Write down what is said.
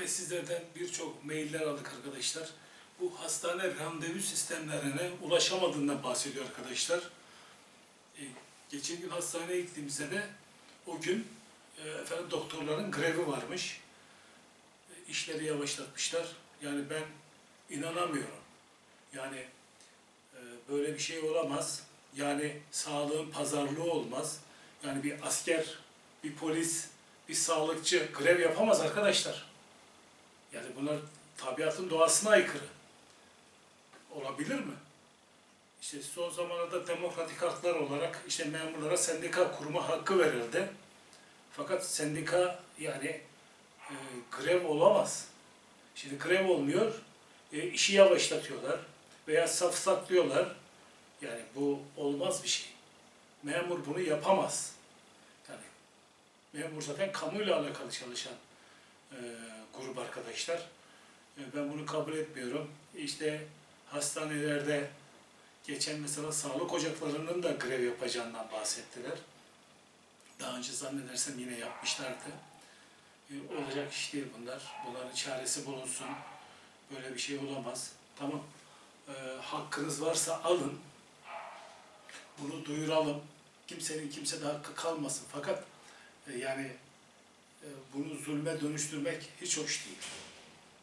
yine sizlerden birçok mailler aldık arkadaşlar. Bu hastane randevu sistemlerine ulaşamadığından bahsediyor arkadaşlar. E, geçen gün hastaneye gittiğimizde de o gün e, efendim doktorların grevi varmış. E, işleri yavaşlatmışlar. Yani ben inanamıyorum. Yani e, böyle bir şey olamaz. Yani sağlığın pazarlığı olmaz. Yani bir asker, bir polis, bir sağlıkçı grev yapamaz arkadaşlar. Yani bunlar tabiatın doğasına aykırı. Olabilir mi? İşte son zamanlarda demokratik haklar olarak işte memurlara sendika kurma hakkı verildi. Fakat sendika yani e, grev olamaz. Şimdi grev olmuyor, e, işi yavaşlatıyorlar veya safsaklıyorlar. Yani bu olmaz bir şey. Memur bunu yapamaz. Yani memur zaten kamuyla alakalı çalışan e, grup arkadaşlar. E, ben bunu kabul etmiyorum. İşte hastanelerde geçen mesela sağlık ocaklarının da grev yapacağından bahsettiler. Daha önce zannedersem yine yapmışlardı. E, olacak iş değil bunlar. Bunların çaresi bulunsun. Böyle bir şey olamaz. Tamam. E, hakkınız varsa alın. Bunu duyuralım. Kimsenin kimse de hakkı kalmasın. Fakat e, yani bunu zulme dönüştürmek hiç hoş değil.